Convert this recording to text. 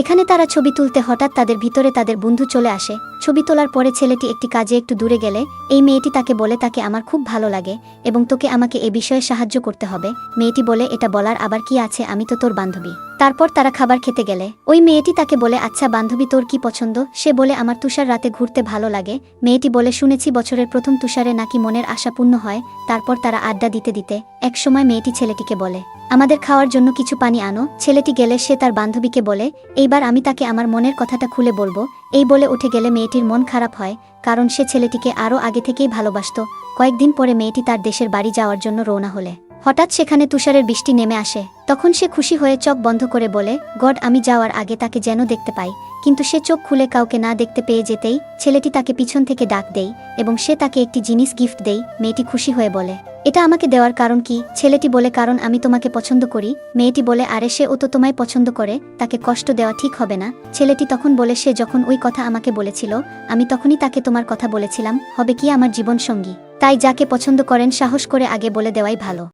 এখানে তারা ছবি তুলতে হঠাৎ তাদের ভিতরে তাদের বন্ধু চলে আসে। ছবি তোলার পরে ছেলেটি একটি কাজে একটু দূরে গেলে, এই মেয়েটি তাকে বলে, তাকে আমার খুব ভালো লাগে এবং তোকে আমাকে এ বিষয়ে সাহায্য করতে হবে। মেয়েটি বলে, এটা বলার আবার কি আছে? আমি তো তোর বান্ধবী। তারপর তারা খাবার খেতে গেলে, ওই মেয়েটি তাকে বলে আচ্ছা বান্ধবী তোর কি পছন্দ? সে বলে, আমার তুষার রাতে ঘুরতে ভালো লাগে। মেয়েটি বলে, শুনেছি বছরের প্রথম তুষারে নাকি মনের আশা পূর্ণ হয়। তারপর তারা আড্ডা দিতে দিতে একসময় মেয়েটি ছেলেটিকে বলে, আমাদের খাওয়ার জন্য কিছু পানি আনো। ছেলেটি গেলে সে তার বান্ধবীকে বলে, এইবার আমি তাকে আমার মনের কথাটা খুলে বলব। এই বলে উঠে গেলে মেয়েটির মন খারাপ হয়, কারণ সে ছেলেটিকে আরও আগে থেকেই ভালোবাসত। কয়েকদিন পরে মেয়েটি তার দেশের বাড়ি যাওয়ার জন্য রওনা হলে। হঠাৎ সেখানে তুষারের বৃষ্টি নেমে আসে। তখন সে খুশি হয়ে চোখ বন্ধ করে বলে, গড, আমি যাওয়ার আগে তাকে যেন দেখতে পাই। কিন্তু সে চোখ খুলে কাউকে না দেখতে পেয়ে যেতেই ছেলেটি তাকে পিছন থেকে ডাক দেয় এবং সে তাকে একটি জিনিস গিফট দেয়। মেয়েটি খুশি হয়ে বলে এটা আমাকে দেওয়ার কারণ কি? ছেলেটি বলে, কারণ আমি তোমাকে পছন্দ করি। মেয়েটি বলে, আরে, সে ও তো তোমায় পছন্দ করে, তাকে কষ্ট দেওয়া ঠিক হবে না। ছেলেটি তখন বলে, সে যখন ওই কথা আমাকে বলেছিল, আমি তখনই তাকে তোমার কথা বলেছিলাম, হবে কি আমার জীবন সঙ্গী তাই যাকে পছন্দ করেন, সাহস করে আগে বলে দেওয়াই ভালো।